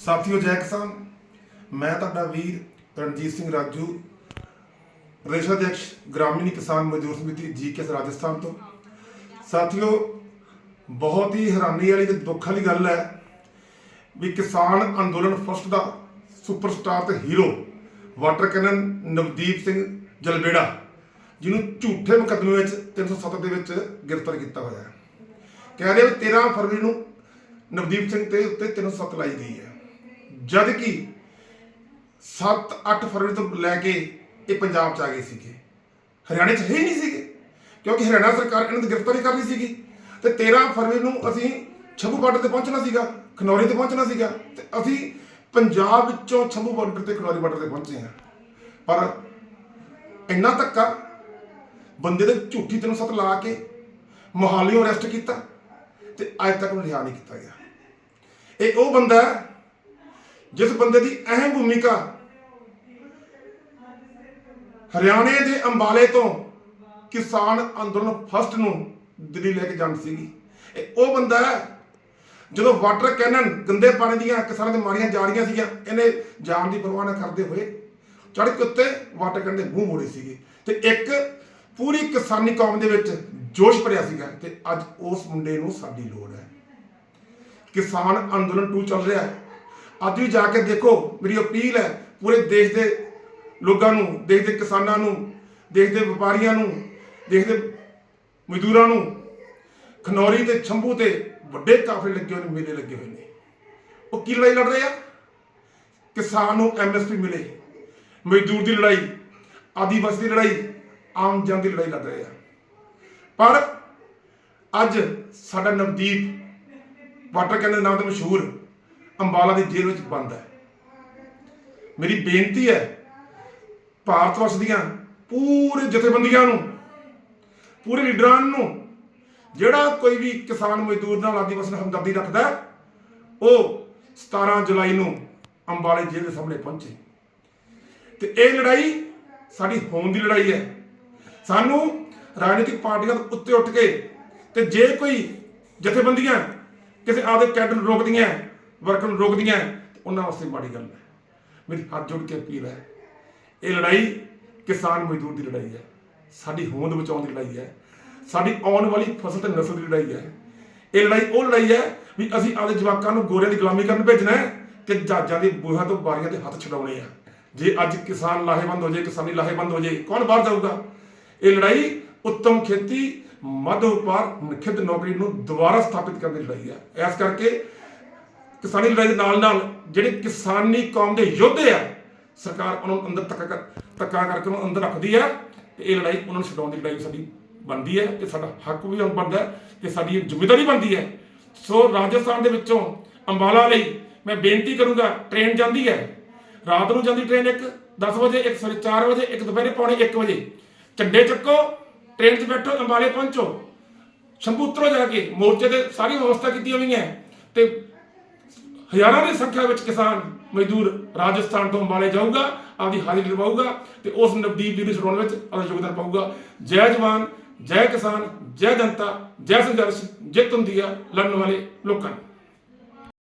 ਸਾਥੀਓ ਜੈ ਕਿਸਾਨ, ਮੈਂ ਤੁਹਾਡਾ ਵੀਰ ਰਣਜੀਤ ਸਿੰਘ ਰਾਜੂ, ਪ੍ਰਦੇਸ਼ ਅਧਿਕਸ਼ ਗ੍ਰਾਮੀਣ ਕਿਸਾਨ ਮਜ਼ਦੂਰ ਸਮਿਤੀ ਜੀਕੇਐਸ ਰਾਜਸਥਾਨ ਤੋਂ। ਸਾਥੀਓ, ਬਹੁਤ ਹੀ ਹੈਰਾਨੀ ਵਾਲੀ ਤੇ ਦੁੱਖ ਵਾਲੀ ਗੱਲ ਹੈ ਵੀ ਕਿਸਾਨ ਅੰਦੋਲਨ ਫਸਟ ਦਾ ਸੁਪਰਸਟਾਰ ਤੇ hero water cannon Navdeep Singh Jalbera, ਜਿਹਨੂੰ ਝੂਠੇ ਮੁਕੱਦਮੇ ਵਿੱਚ 307 ਦੇ ਵਿੱਚ ਗ੍ਰਿਫਤਾਰ ਕੀਤਾ ਹੋਇਆ ਹੈ। ਕਹਿ ਰਹੇ ਵੀ 13 ਫਰਵਰੀ ਨੂੰ ਨਵਦੀਪ ਸਿੰਘ ਤੇ ਉੱਤੇ 307 ਲਾਈ ਗਈ ਹੈ। ਜਦ ਕਿ 7-8 ਫਰਵਰੀ ਤੋਂ ਲੈ ਕੇ ਇਹ ਪੰਜਾਬ ਚ ਆ ਗਏ ਸੀਗੇ। ਹਰਿਆਣੇ ਚ ਹੈ ਹੀ ਨਹੀਂ ਸੀਗੇ, ਕਿਉਂਕਿ ਹਰਿਆਣਾ ਸਰਕਾਰ ਇਹਨਾਂ ਦੀ ਗ੍ਰਿਫਤਾਰੀ ਕਰ ਰਹੀ ਸੀਗੀ ਤੇ 13 ਫਰਵਰੀ ਨੂੰ ਅਸੀਂ ਛੰਭੂ ਬਾਰਡਰ ਤੇ ਪਹੁੰਚਣਾ ਸੀਗਾ, ਖਨੌਰੀ ਤੇ ਪਹੁੰਚਣਾ ਸੀਗਾ ਤੇ ਅਸੀਂ ਪੰਜਾਬ ਵਿੱਚੋਂ ਛੰਭੂ ਬਾਰਡਰ ਤੇ ਖਨੌਰੀ ਬਾਰਡਰ ਤੇ ਪਹੁੰਚੇ ਹਾਂ। ਪਰ ਇੰਨਾ ਧੱਕਾ ਬੰਦੇ ਦੇ ਝੂਠੀ 307 ਲਾ ਕੇ ਮੋਹਾਲੀੋਂ ਅਰੈਸਟ ਕੀਤਾ ਤੇ ਅੱਜ ਤੱਕ ਉਹਨੂੰ ਰਿਹਾ ਨਹੀਂ ਕੀਤਾ ਗਿਆ। ਇਹ ਉਹ ਬੰਦਾ ਜਿਸ ਬੰਦੇ ਦੀ ਅਹਿਮ ਭੂਮਿਕਾ ਹਰਿਆਣੇ ਦੇ ਅੰਬਾਲੇ ਤੋਂ ਕਿਸਾਨ ਅੰਦੋਲਨ ਫਸਟ ਨੂੰ ਦਿੱਲੀ ਲੈ ਕੇ ਜਾਣ ਸੀਗੀ। ਇਹ ਉਹ ਬੰਦਾ ਹੈ, ਜਦੋਂ ਵਾਟਰ ਕੈਨਨ ਗੰਦੇ ਪਾਣੀ ਦੀਆਂ ਕਿਸਾਨਾਂ ਦੇ ਮਾਰੀਆਂ ਜਾ ਰਹੀਆਂ ਸੀਗੀਆਂ, ਇਹਨੇ ਜਾਨ ਦੀ ਪਰਵਾਹ ਨਾ ਕਰਦੇ ਹੋਏ ਚੜ੍ਹ ਕੇ ਉੱਤੇ ਵਾਟਰ ਕੈਨਨ ਦੇ ਮੂੰਹ ਮੋੜੇ ਸੀਗੇ ਤੇ ਇੱਕ ਪੂਰੀ ਕਿਸਾਨੀ ਕੌਮ ਦੇ ਵਿੱਚ ਜੋਸ਼ ਭਰਿਆ ਸੀਗਾ ਤੇ ਅੱਜ ਉਸ ਮੁੰਡੇ ਨੂੰ ਸਾਡੀ ਲੋੜ ਹੈ। ਕਿਸਾਨ ਅੰਦੋਲਨ 2 ਚੱਲ ਰਿਹਾ ਹੈ। ਅੱਜ ਵੀ ਜਾ ਕੇ ਦੇਖੋ, ਮੇਰੀ ਅਪੀਲ ਹੈ ਪੂਰੇ ਦੇਸ਼ ਦੇ ਲੋਕਾਂ ਨੂੰ, ਦੇਸ਼ ਦੇ ਕਿਸਾਨਾਂ ਨੂੰ, ਦੇਸ਼ ਦੇ ਵਪਾਰੀਆਂ ਨੂੰ, ਦੇਸ਼ ਦੇ ਮਜ਼ਦੂਰਾਂ ਨੂੰ, ਖਨੌਰੀ ਤੇ ਛੰਭੂ ਤੇ ਵੱਡੇ ਕਾਫਲੇ ਲੱਗੇ ਹੋਏ ਨੇ, ਮੇਲੇ ਲੱਗੇ ਹੋਏ ਨੇ। ਉਹ ਕੀ ਲੜਾਈ ਲੜ ਰਹੇ ਆ? ਕਿਸਾਨ ਨੂੰ ਐਮਐਸਪੀ ਮਿਲੇ, ਮਜ਼ਦੂਰ ਦੀ ਲੜਾਈ, ਆਦੀਵਾਸੀ ਦੀ ਲੜਾਈ, ਆਮ ਜਨ ਦੀ ਲੜਾਈ ਲੜ ਰਹੇ ਆ। ਪਰ ਅੱਜ ਸਾਡਾ ਨਵਦੀਪ ਵਾਟਰ ਕੈਨਲ ਨਾਮ 'ਤੇ ਮਸ਼ਹੂਰ ਅੰਬਾਲਾ ਦੀ ਜੇਲ੍ਹ ਵਿੱਚ ਬੰਦ ਹੈ। ਮੇਰੀ ਬੇਨਤੀ ਹੈ ਭਾਰਤ ਵਰਸ਼ ਦੀਆਂ ਪੂਰੇ ਜਥੇਬੰਦੀਆਂ ਨੂੰ, ਪੂਰੇ ਲੀਡਰਾਂ ਨੂੰ, ਜਿਹੜਾ ਕੋਈ ਵੀ ਕਿਸਾਨ ਮਜ਼ਦੂਰ ਨਾਲ ਆਦੀਵਾਸੀ ਨਾਲ ਹਮਦਰਦੀ ਰੱਖਦਾ ਉਹ 17 ਜੁਲਾਈ ਨੂੰ ਅੰਬਾਲੇ ਜੇਲ੍ਹ ਦੇ ਸਾਹਮਣੇ ਪਹੁੰਚੇ। ਤੇ ਇਹ ਲੜਾਈ ਸਾਡੀ ਹੋਣ ਦੀ ਲੜਾਈ ਹੈ। ਸਾਨੂੰ ਰਾਜਨੀਤਿਕ ਪਾਰਟੀਆਂ ਤੋਂ ਉੱਤੇ ਉੱਠ ਕੇ ਤੇ ਜੇ ਕੋਈ ਜਥੇਬੰਦੀਆਂ ਕਿਸੇ ਆਪਦੇ ਕੈਡਰ ਨੂੰ ਰੋਕਦੀਆਂ ਵਰਕਰ ਨੂੰ ਰੋਕਦੀਆਂ ਉਹਨਾਂ ਵਾਸਤੇ ਮਾੜੀ ਗੱਲ ਹੈ। ਮੇਰੀ ਹੱਥ ਜੋੜ ਕੇ ਅਪੀਲ ਹੈ, ਇਹ ਲੜਾਈ ਕਿਸਾਨ ਮਜ਼ਦੂਰ ਦੀ ਲੜਾਈ ਹੈ, ਸਾਡੀ ਹੋਂਦ ਬਚਾਉਣ ਦੀ ਲੜਾਈ ਹੈ, ਸਾਡੀ ਆਉਣ ਵਾਲੀ ਫਸਲ ਤੇ ਨਸਲ ਦੀ ਲੜਾਈ ਹੈ। ਇਹ ਲੜਾਈ ਉਹ ਲੜਾਈ ਹੈ ਵੀ ਅਸੀਂ ਆਪਦੇ ਜਵਾਕਾਂ ਨੂੰ ਗੋਰਿਆਂ ਦੀ ਗੁਲਾਮੀ ਕਰਨ ਭੇਜਣਾ ਹੈ ਕਿ ਜਹਾਜ਼ਾਂ ਦੇ ਬੂਹਾਂ ਤੋਂ ਬਾਰੀਆਂ ਦੇ ਹੱਥ ਛਡਾਉਣੇ ਆ। ਜੇ ਅੱਜ ਕਿਸਾਨ ਲਾਹੇਵੰਦ ਹੋ ਜੇ, ਕਿਸਾਨੀ ਲਾਹੇਵੰਦ ਹੋ ਜੇ, ਕੌਣ ਬਾਹਰ ਜਾਊਗਾ? ਇਹ ਲੜਾਈ ਉੱਤਮ ਖੇਤੀ, ਮੱਧ ਵਪਾਰ ਨਿਖਿਤ ਨੌਕਰੀ ਨੂੰ ਦੁਬਾਰਾ ਸਥਾਪਿਤ ਕਰਨ ਦੀ ਲੜਾਈ ਹੈ। ਇਸ ਕਰਕੇ ਕਿਸਾਨੀ ਲੜਾਈ ਦੇ ਨਾਲ ਨਾਲ ਜਿਹੜੇ ਕਿਸਾਨੀ ਕੌਮ ਦੇ ਯੋਧੇ ਆ, ਸਰਕਾਰ ਉਹਨਾਂ ਨੂੰ ਅੰਦਰ ਧੱਕਾ ਕਰ ਧੱਕਾ ਕਰਕੇ ਉਹਨਾਂ ਨੂੰ ਅੰਦਰ ਰੱਖਦੀ ਹੈ ਤੇ ਇਹ ਲੜਾਈ ਉਹਨਾਂ ਨੂੰ ਛਡਾਉਣ ਦੀ ਲੜਾਈ ਸਾਡੀ ਬਣਦੀ ਹੈ ਤੇ ਸਾਡਾ ਹੱਕ ਵੀ ਬਣਦਾ ਹੈ ਤੇ ਸਾਡੀ ਜ਼ਿੰਮੇਵਾਰੀ ਬਣਦੀ ਹੈ ਸੋ ਰਾਜਸਥਾਨ ਦੇ ਵਿੱਚੋਂ ਅੰਬਾਲਾ ਲਈ ਮੈਂ ਬੇਨਤੀ ਕਰੂੰਗਾ, ਟ੍ਰੇਨ ਜਾਂਦੀ ਹੈ ਰਾਤ ਨੂੰ ਜਾਂਦੀ ਟ੍ਰੇਨ ਇੱਕ 10 ਵਜੇ ਇੱਕ, ਸਵੇਰੇ 4 ਵਜੇ ਇੱਕ, ਦੁਪਹਿਰੇ ਪੌਣੇ 1 ਵਜੇ। ਝੰਡੇ ਚੱਕੋ, ਟ੍ਰੇਨ 'ਚ ਬੈਠੋ, ਅੰਬਾਲੇ ਪਹੁੰਚੋ। ਸ਼ੰਭੂ ਜਾ ਕੇ ਮੋਰਚੇ ਤੇ ਸਾਰੀ ਵਿਵਸਥਾ ਕੀਤੀ ਹੋਈ ਹੈ ਤੇ ਹਜ਼ਾਰਾਂ ਦੀ ਸੰਖਿਆ ਵਿੱਚ ਕਿਸਾਨ ਮਜ਼ਦੂਰ ਰਾਜਸਥਾਨ ਤੋਂ ਅੰਬਾਲੇ ਜਾਊਗਾ, ਆਪਦੀ ਹਾਜ਼ਰੀ ਲਵਾਊਗਾ ਤੇ ਉਸ ਨਵਦੀਪ ਜੀ ਨੂੰ ਛਡਾਉਣ ਵਿੱਚ ਆਪਦਾ ਯੋਗਦਾਨ ਪਾਊਗਾ। ਜੈ ਜਵਾਨ, ਜੈ ਕਿਸਾਨ, ਜੈ ਜਨਤਾ, ਜੈ ਸੰਘਰਸ਼, ਜਿੱਤ ਹੁੰਦੀ ਆ ਲੜਨ ਵਾਲੇ ਲੋਕਾਂ ਨੂੰ।